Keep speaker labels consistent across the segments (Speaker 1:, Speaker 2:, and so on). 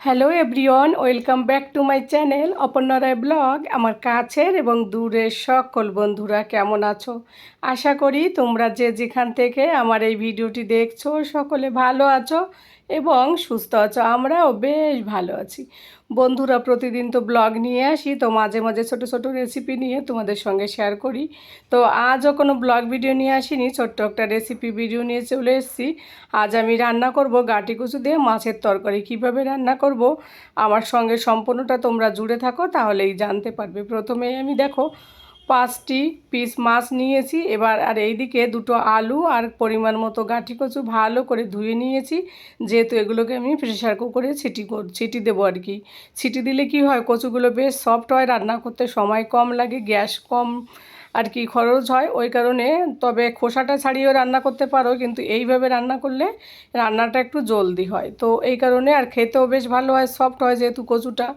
Speaker 1: Hello everyone welcome back to my channel Aparna Roy blog আমার কাছের এবং দূরের সকল বন্ধুরা কেমন আছো? আশা করি তোমরা যে যেখান থেকে আমার এই ভিডিওটি দেখছ, সকলে ভালো আছো এবং সুস্থ আছো। আমরাও বেশ ভালো আছি। বন্ধুরা প্রতিদিন তো ব্লগ নিয়ে আসি, তো মাঝে মাঝে ছোট ছোট রেসিপি নিয়ে তোমাদের সঙ্গে শেয়ার করি। তো আজও কোনো ব্লগ ভিডিও নিয়ে আসিনি, ছোট্ট একটা রেসিপি ভিডিও নিয়ে চলে এসেছি। আজ আমি রান্না করব গাটি কুচু দিয়ে মাছের তরকারি। কীভাবে রান্না করব? আমার সঙ্গে সম্পূর্ণটা তোমরা জুড়ে থাকো, তাহলেই জানতে পারবে। প্রথমে আমি দেখো পাঁচটি পিস মাছ নিয়েছি। এবার আর এইদিকে দুটো আলু আর পরিমাণ মতো গাঁঠি কচু ভালো করে ধুয়ে নিয়েছি। যেহেতু এগুলোকে আমি প্রেশার কুকারে ছিটি ছিটি দেবো আর কি। ছিটি দিলে কি হয়, কচুগুলো বেশ সফট হয়, রান্না করতে সময় কম লাগে, গ্যাস কম আর কি খরচ হয়। ওই কারণে তবে খোসাটা ছাড়িয়েও রান্না করতে পারো, কিন্তু এইভাবে রান্না করলে রান্নাটা একটু জলদি হয়। তো এই কারণে আর খেতেও বেশ ভালো হয় সফট হয় যেহেতু কচুটা।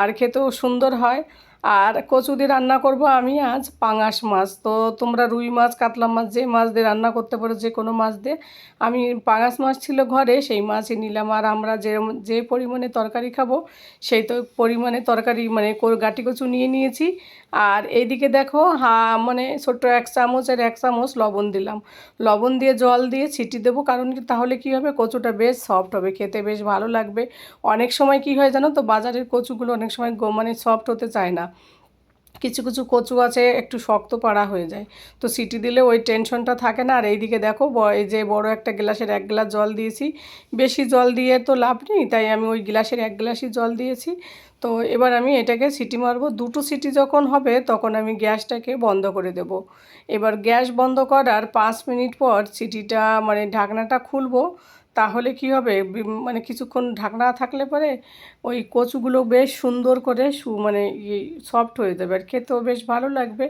Speaker 1: আর খেতেও সুন্দর হয়। আর কচু দিয়ে রান্না করব আমি আজ পাঙাশ মাছ। তো তোমরা রুই মাছ, কাতলা মাছ যে মাছ দিয়ে রান্না করতে পারো, যে কোনো মাছ দিয়ে। আমি পাঙাশ মাছ ছিল ঘরে, সেই মাছই নিলাম। আর আমরা যে যে পরিমাণে তরকারি খাব, সেই তো পরিমাণে তরকারি মানে গাটি কচু নিয়ে নিয়েছি। আর এইদিকে দেখো, হা মানে ছোট্ট এক চামচ আর এক চামচ লবণ দিলাম। লবণ দিয়ে জল দিয়ে ছিটি দেবো, কারণ তাহলে কি হবে, কচুটা বেশ সফট হবে, খেতে বেশ ভালো লাগবে। অনেক সময় কি হয় জানো তো, বাজারের কচুগুলো অনেক সময় মানে সফট হতে চায় না। কিছু কিছু কচু আছে, একটু শক্ত পাড়া হয়ে যায়। তো সিটি দিলে ওই টেনশনটা থাকে না। আর এইদিকে দেখো এই যে বড় একটা গ্লাসের এক গ্লাস জল দিয়েছি। বেশি জল দিয়ে তো লাভ নেই, তাই আমি ওই গ্লাসের এক গ্লাসই জল দিয়েছি। তো এবার আমি এটাকে সিটি মারবো। দুটো সিটি যখন হবে, তখন আমি গ্যাসটাকে বন্ধ করে দেব। এবার গ্যাস বন্ধ করার পাঁচ মিনিট পর সিটিটা মানে ঢাকনাটা খুলবো। তাহলে কি হবে? মানে কিছুক্ষণ ঢাকনা থাকলে পরে ওই কচুগুলো বেশ সুন্দর করে সু মানে সফট হয়ে যাবে। আর খেতেও বেশ ভালো লাগবে।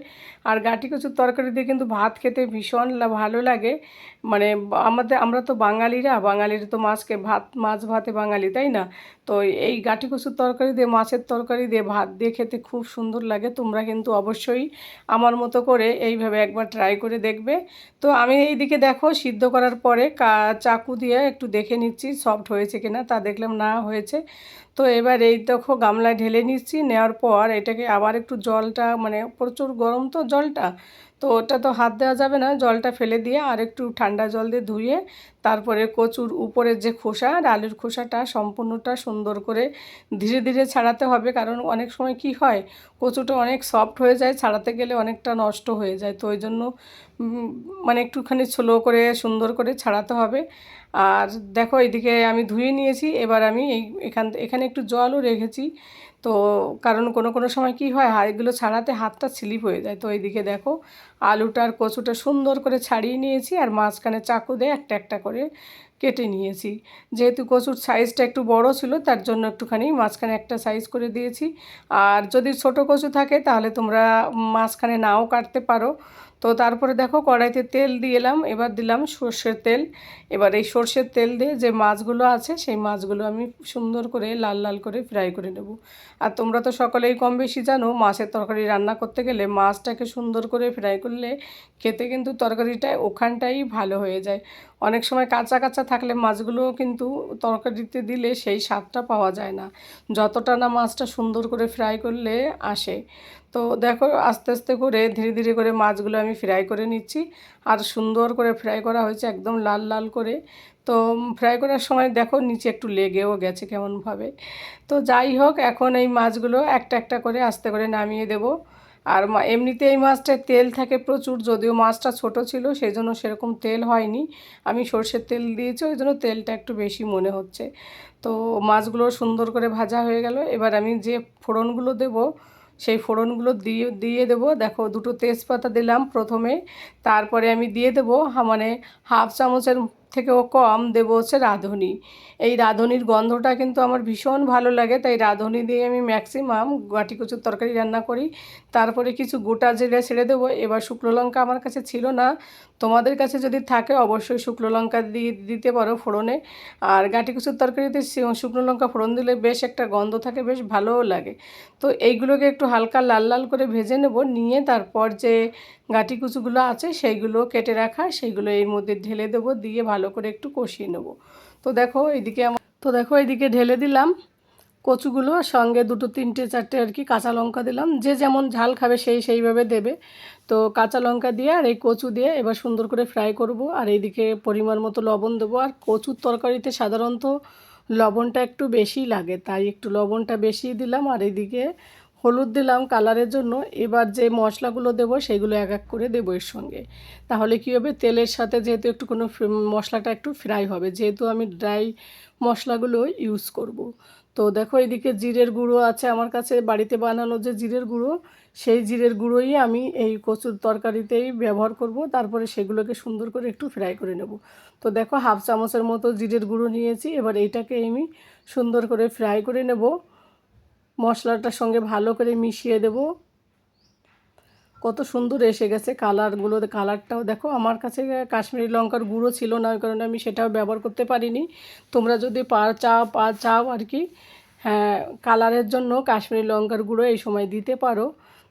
Speaker 1: আর গাটি কচুর তরকারি দিয়ে কিন্তু ভাত খেতে ভীষণ ভালো লাগে। মানে আমাদের, আমরা তো বাঙালিরা বাঙালিরা তো মাছকে ভাত, মাছ ভাতে বাঙালি, তাই না? তো এই গাটি কচুর তরকারি দিয়ে, মাছের তরকারি দিয়ে, ভাত দিয়ে খেতে খুব সুন্দর লাগে। তোমরা কিন্তু অবশ্যই আমার মতো করে এইভাবে একবার ট্রাই করে দেখবে। তো আমি এইদিকে দেখো, সিদ্ধ করার পরে কা, চাকু দিয়ে একটু দেখে নিচ্ছি সফট হয়েছে কিনা তা দেখলাম না হয়েছে। তো এবার এই দেখো গামলায় ঢেলে নিচ্ছি, নেওয়ার পর এটাকে আবার একটু জলটা মানে প্রচুর গরম তো জলটা, তো ওটা তো হাত দেওয়া যাবে না, জলটা ফেলে দিয়ে আর একটু ঠান্ডা জল দিয়ে ধুয়ে তারপরে কচুর উপরের যে খোসা আর আলুর খোসাটা সম্পূর্ণটা সুন্দর করে ধীরে ধীরে ছাড়াতে হবে, কারণ অনেক সময় কি হয়, কচুটা অনেক সফট হয়ে যায়, ছাড়াতে গেলে অনেকটা নষ্ট হয়ে যায়, তো ওই জন্য মানে একটুখানি স্লো করে, সুন্দর করে ছাড়াতে হবে। আর দেখো এদিকে আমি ধুয়ে নিয়েছি, এবার আমি এই এখান, এখানে একটু জলও রেখেছি। তো কারণ কোনো কোনো সময় কি হয় এগুলো ছাড়াতে হাতটা স্লিপ হয়ে যায়। তো এইদিকে দেখো, আলুটা আর কচুটা সুন্দর করে ছাড়িয়ে নিয়েছি আর মাঝখানে চাকু দিয়ে একটা একটা করে কেটে নিয়েছি। যেহেতু কচুর সাইজটা একটু বড় ছিল, তার জন্য একটুখানি মাঝখানে একটা সাইজ করে দিয়েছি। আর যদি ছোট কচু থাকে, তাহলে তোমরা মাঝখানে নাও কাটতে পারো। তো তারপরে দেখো কড়াইতে তেল দিয়ে এলাম, এবার দিলাম সর্ষের তেল। এবার এই সর্ষের তেল দিয়ে যে মাছগুলো আছে, সেই মাছগুলো আমি সুন্দর করে লাল লাল করে ফ্রাই করে নেব। আর তোমরা তো সকলেই কম বেশি জানো, মাছের তরকারি রান্না করতে গেলে মাছটাকে সুন্দর করে ফ্রাই করলে খেতে কিন্তু তরকারিটা ওখানটাই ভালো হয়ে যায়। অনেক সময় কাঁচা কাঁচা থাকলে মাছগুলো কিন্তু তরকারিতে দিলে সেই স্বাদটা পাওয়া যায় না। যতটা না মাছটা সুন্দর করে ফ্রাই করলে আসে। তো দেখো, আস্তে আস্তে করে, ধীরে ধীরে করে মাছগুলো আমি ফ্রাই করে নিচ্ছি। আর সুন্দর করে ফ্রাই করা হয়েছে একদম লাল লাল করে। তো ফ্রাই করার সময় দেখো, নিচে একটু লেগেও গেছে কেমনভাবে। তো যাই হোক, এখন এই মাছগুলো একটা একটা করে আস্তে করে নামিয়ে দেব। আর এমনিতে এই মাছটায় তেল থাকে প্রচুর, যদিও মাছটা ছোট ছিল সেই জন্য সেরকম তেল হয়নি। আমি সর্ষের তেল দিয়েছি, ওই জন্য তেলটা একটু বেশি মনে হচ্ছে। তো মাছগুলো সুন্দর করে ভাজা হয়ে গেল। এবার আমি যে ফোড়নগুলো দেব, সেই ফোড়নগুলো দিয়ে দিয়ে দেবো। দেখো, দুটো তেজপাতা দিলাম প্রথমে, তারপরে আমি দিয়ে দেবো মানে হাফ চামচের থেকেও কম দেবো হচ্ছে রাঁধুনি। এই রাঁধুনির গন্ধটা কিন্তু আমার ভীষণ ভালো লাগে, তাই রাঁধুনি দিয়ে আমি ম্যাক্সিমাম গাটি কচুর তরকারি রান্না করি। তারপরে কিছু গোটা জিরে ছেড়ে দেবো। এবার শুকনো লঙ্কা আমার কাছে ছিল না। তোমাদের কাছে যদি থাকে, অবশ্যই শুকনো লঙ্কা দিয়ে দিতে পারো ফোড়নে। আর গাটি কচুর তরকারিতে শুকনো লঙ্কা ফোড়ন দিলে বেশ একটা গন্ধ থাকে, বেশ ভালোও লাগে। তো এইগুলোকে একটু হালকা লাল লাল করে ভেজে নেব। নিয়ে তারপর যে গাঁটি কুচুগুলো আছে, সেইগুলো কেটে রাখা, সেইগুলো এর মধ্যে ঢেলে দেবো, দিয়ে ভালো করে একটু কষিয়ে নেব। তো দেখো এইদিকে আমার তো দেখো এইদিকে ঢেলে দিলাম কচুগুলো সঙ্গে দুটো, তিনটে, চারটে আর কি কাঁচা লঙ্কা দিলাম। যে যেমন ঝাল খাবে সেই সেইভাবে দেবে। তো কাঁচা লঙ্কা দিয়ে আর এই কচু দিয়ে এবার সুন্দর করে ফ্রাই করব। আর এইদিকে পরিমাণ মতো লবণ দেবো। আর কচুর তরকারিতে সাধারণত লবণটা একটু বেশি লাগে, তাই একটু লবণটা বেশি দিলাম। আর এইদিকে হলুদ দিলাম কালারের জন্য। এবার যে মশলাগুলো দেবো সেগুলো এক এক করে দেবো এর সঙ্গে। তাহলে কী হবে? তেলের সাথে যেহেতু একটু কোনো মশলাটা একটু ফ্রাই হবে, যেহেতু আমি ড্রাই মশলাগুলো ইউজ করব। তো দেখো এদিকে জিরের গুঁড়ো আছে আমার কাছে। বাড়িতে বানানো যে জিরের গুঁড়ো, সেই জিরের গুঁড়োই আমি এই কচুর তরকারিতেই ব্যবহার করব। তারপরে সেগুলোকে সুন্দর করে একটু ফ্রাই করে নেব। তো দেখো হাফ চামচের মতো জিরের গুঁড়ো নিয়েছি। এবার এইটাকে আমি সুন্দর করে ফ্রাই করে নেব। মশলাটার সঙ্গে ভালো করে মিশিয়ে দেব। কত সুন্দর এসে গেছে কালারগুলো। কালারটাও দেখো, আমার কাছে কাশ্মীরি লঙ্কার গুঁড়ো ছিল না, ওই কারণে আমি সেটাও ব্যবহার করতে পারিনি। তোমরা যদি পা চাও পা চাও আর কি হ্যাঁ কালারের জন্য কাশ্মীরি লঙ্কার গুঁড়ো এই সময় দিতে পারো।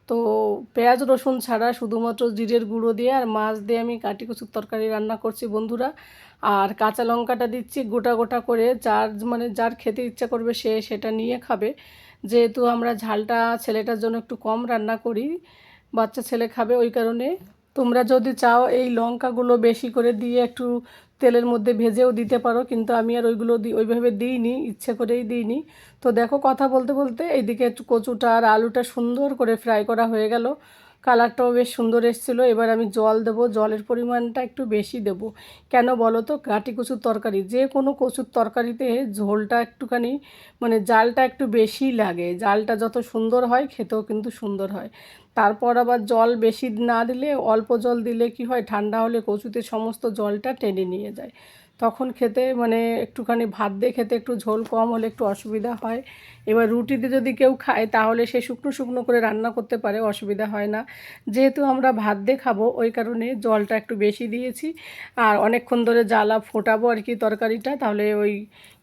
Speaker 1: তো পেঁয়াজ, রসুন ছাড়া শুধুমাত্র জিরের গুঁড়ো দিয়ে আর মাছ দিয়ে আমি কাটি কচুর তরকারি রান্না করছি বন্ধুরা। আর কাঁচা লঙ্কাটা দিচ্ছি গোটা গোটা করে, যার মানে যার খেতে ইচ্ছা করবে সে সেটা নিয়ে খাবে। যেহেতু আমরা ঝালটা ছেলেটার জন্য একটু কম রান্না করি, বাচ্চা ছেলে খাবে ওই কারণে। তোমরা যদি চাও এই লঙ্কাগুলো বেশি করে দিয়ে একটু তেলের মধ্যে ভেজেও দিতে পারো, কিন্তু আমি আর ওইগুলো দিই ওইভাবে দিইনি, ইচ্ছে করেই দিইনি। তো দেখো কথা বলতে বলতে এইদিকে কচুটা আর আলুটা সুন্দর করে ফ্রাই করা হয়ে গেল। কালারটাও বেশ সুন্দর এসেছিল। এবার আমি জল দেব। জলের পরিমাণটা একটু বেশি দেব। কেন বলো তো? কাটি কচুর তরকারি। যে কোনো কচুর তরকারিতে ঝোলটা একটুখানি মানে জালটা একটু বেশি লাগে। জালটা যত সুন্দর হয়, খেতেও কিন্তু সুন্দর হয়। তারপর আবার জল বেশি না দিলে, অল্প জল দিলে কি হয়, ঠান্ডা হলে কচুতে সমস্ত জলটা টেনে নিয়ে যায়। তখন খেতে মানে একটুখানি ভাত দিয়ে খেতে একটু ঝোল কম হলে একটু অসুবিধা হয়। এবার রুটিতে যদি কেউ খায়, তাহলে সে শুকনো শুকনো করে রান্না করতে পারে, অসুবিধা হয় না। যেহেতু আমরা ভাত দিয়ে খাব, ওই কারণে জলটা একটু বেশি দিয়েছি। আর অনেকক্ষণ ধরে জ্বালা ফোটাবো আর কি তরকারিটা, তাহলে ওই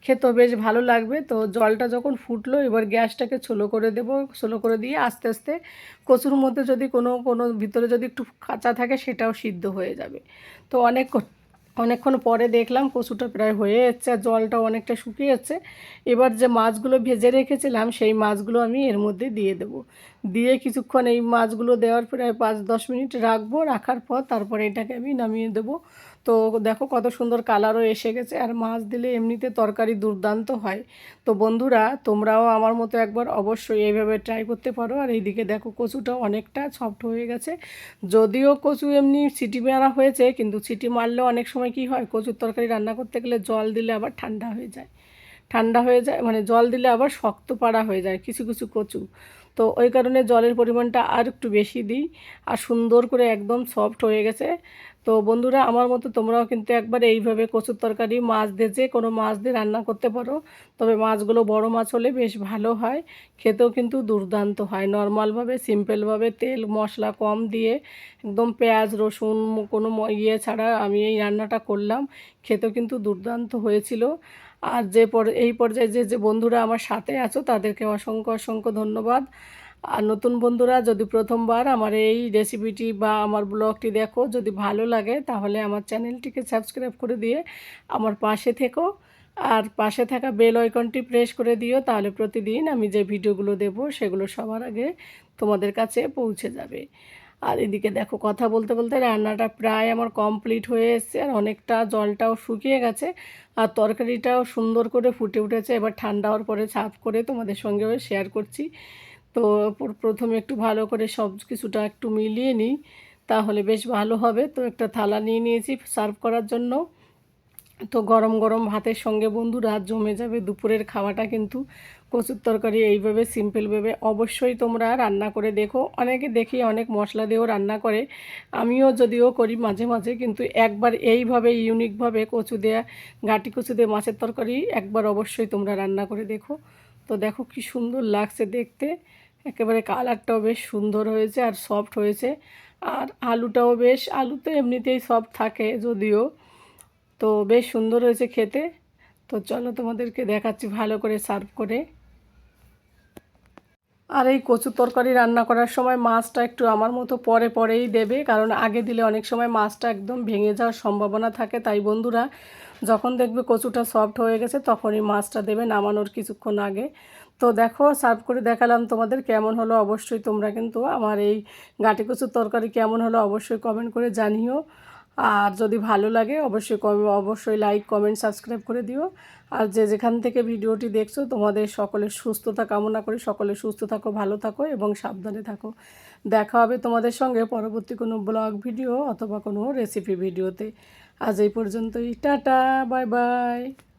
Speaker 1: খেতেও বেশ ভালো লাগবে। তো জলটা যখন ফুটলো, এবার গ্যাসটাকে ছোলো করে দেবো ছোলো করে দিয়ে আস্তে আস্তে কচুর মধ্যে যদি কোনো কোনো ভিতরে যদি একটু কাঁচা থাকে সেটাও সিদ্ধ হয়ে যাবে। তো অনেক অনেকক্ষণ পরে দেখলাম কচুটা প্রায় হয়ে যাচ্ছে আর জলটাও অনেকটা শুকিয়ে যাচ্ছে এবার যে মাছগুলো ভেজে রেখেছিলাম সেই মাছগুলো আমি এর মধ্যে দিয়ে দেবো। দিয়ে কিছুক্ষণ এই মাছগুলো দেওয়ার প্রায় পাঁচ দশ মিনিট রাখব, রাখার পর তারপরে এটাকে আমি নামিয়ে দেবো। তো দেখো কত সুন্দর কালারও এসে গেছে আর মাছ দিলে এমনিতে তরকারি দুর্দান্ত হয়। তো বন্ধুরা, তোমরাও আমার মতো একবার অবশ্যই এইভাবে ট্রাই করতে পারো। আর এইদিকে দেখো কচুটাও অনেকটা সফট হয়ে গেছে। যদিও কচু এমনি সিটি মারা হয়েছে, কিন্তু সিটি মারলেও অনেক সময় কি হয়, কচুর তরকারি রান্না করতে গেলে জল দিলে আবার ঠান্ডা হয়ে যায়। ঠান্ডা হয়ে যায় মানে জল দিলে আবার শক্ত পাড়া হয়ে যায় কিছু কিছু কচু। তো ওই কারণে জলের পরিমাণটা আর একটু বেশি দিই। আর সুন্দর করে একদম সফট হয়ে গেছে। তো বন্ধুরা, আমার মতো তোমরাও কিন্তু একবার এইভাবে কচুর তরকারি, মাছ দিয়ে যে কোনো মাছ দিয়ে রান্না করতে পারো। তবে মাছগুলো বড় মাছ হলে বেশ ভালো হয়। খেতেও কিন্তু দুর্দান্ত হয়। নর্মালভাবে, সিম্পলভাবে তেল, মশলা কম দিয়ে একদম পেঁয়াজ, রসুন, কোনো ইয়ে ছাড়া আমি এই রান্নাটা করলাম। খেতেও কিন্তু দুর্দান্ত হয়েছিল। আর যে পর, এই পর্যায়ে যে যে বন্ধুরা আমার সাথে আছো, তাদেরকে অসংখ্য অসংখ্য ধন্যবাদ। আর নতুন বন্ধুরা, যদি প্রথমবার আমার এই রেসিপিটি বা আমার ব্লগটি দেখো, যদি ভালো লাগে, তাহলে আমার চ্যানেলটিকে সাবস্ক্রাইব করে দিয়ে আমার পাশে থেকো। আর পাশে থাকা বেল আইকনটি প্রেস করে দিও, তাহলে প্রতিদিন আমি যে ভিডিওগুলো দেব, সেগুলো সবার আগে তোমাদের কাছে পৌঁছে যাবে। আর এদিকে দেখো, কথা বলতে বলতে রান্নাটা প্রায় আমার কমপ্লিট হয়ে এসছে আর অনেকটা জলটাও শুকিয়ে গেছে আর তরকারিটাও সুন্দর করে ফুটে উঠেছে। এবার ঠান্ডা হওয়ার পরে সাফ করে তোমাদের সঙ্গেও শেয়ার করছি। তো প্রথমে একটু ভালো করে সব কিছুটা একটু মিলিয়ে নিই, তাহলে বেশ ভালো হবে। তো একটা থালা নিয়ে নিয়েছি সার্ভ করার জন্য। তো গরম গরম ভাতের সঙ্গে বন্ধুরা জমে যাবে দুপুরের খাওয়াটা কিন্তু কচুর তরকারি এইভাবে সিম্পলভাবে অবশ্যই তোমরা রান্না করে দেখো। অনেকে দেখি অনেক মশলা দিয়েও রান্না করে। আমিও যদিও করি মাঝে মাঝে, কিন্তু একবার এইভাবে ইউনিকভাবে কচু দেয়া, গাটি কচু দিয়ে মাছের তরকারি একবার অবশ্যই তোমরা রান্না করে দেখো। তো দেখো কি সুন্দর লাগছে দেখতে। একেবারে কালারটাও বেশ সুন্দর হয়েছে আর সফট হয়েছে। আর আলুটাও বেশ, আলু তো এমনিতেই সফট থাকে যদিও। তো বেশ সুন্দর হয়েছে খেতে। তো চলো তোমাদেরকে দেখাচ্ছি ভালো করে সার্ভ করে। আর এই কচু তরকারি রান্না করার সময় মাছটা একটু আমার মতো পরে পরেই দেবে, কারণ আগে দিলে অনেক সময় মাছটা একদম ভেঙে যাওয়ার সম্ভাবনা থাকে। তাই বন্ধুরা, যখন দেখবে কচুটা সফট হয়ে গেছে, তখনই মাছটা দেবে নামানোর কিছুক্ষণ আগে। তো দেখো সার্ভ করে দেখালাম তোমাদের কেমন হলো। অবশ্যই তোমরা কিন্তু আমার এই গাঁটি কচুর তরকারি কেমন হলো অবশ্যই কমেন্ট করে জানিও। আর যদি ভালো লাগে, অবশ্যই অবশ্যই লাইক কমেন্ট সাবস্ক্রাইব করে দিও। আর যে যেখান থেকে ভিডিওটি দেখছ, তোমাদের সকলের সুস্থতা কামনা করি। সকলে সুস্থ থাকো, ভালো থাকো এবং সাবধানে থাকো। দেখা হবে তোমাদের সঙ্গে পরবর্তী কোনো ব্লগ ভিডিও অথবা কোনো রেসিপি ভিডিওতে। আজ এই পর্যন্তই। Tata bye bye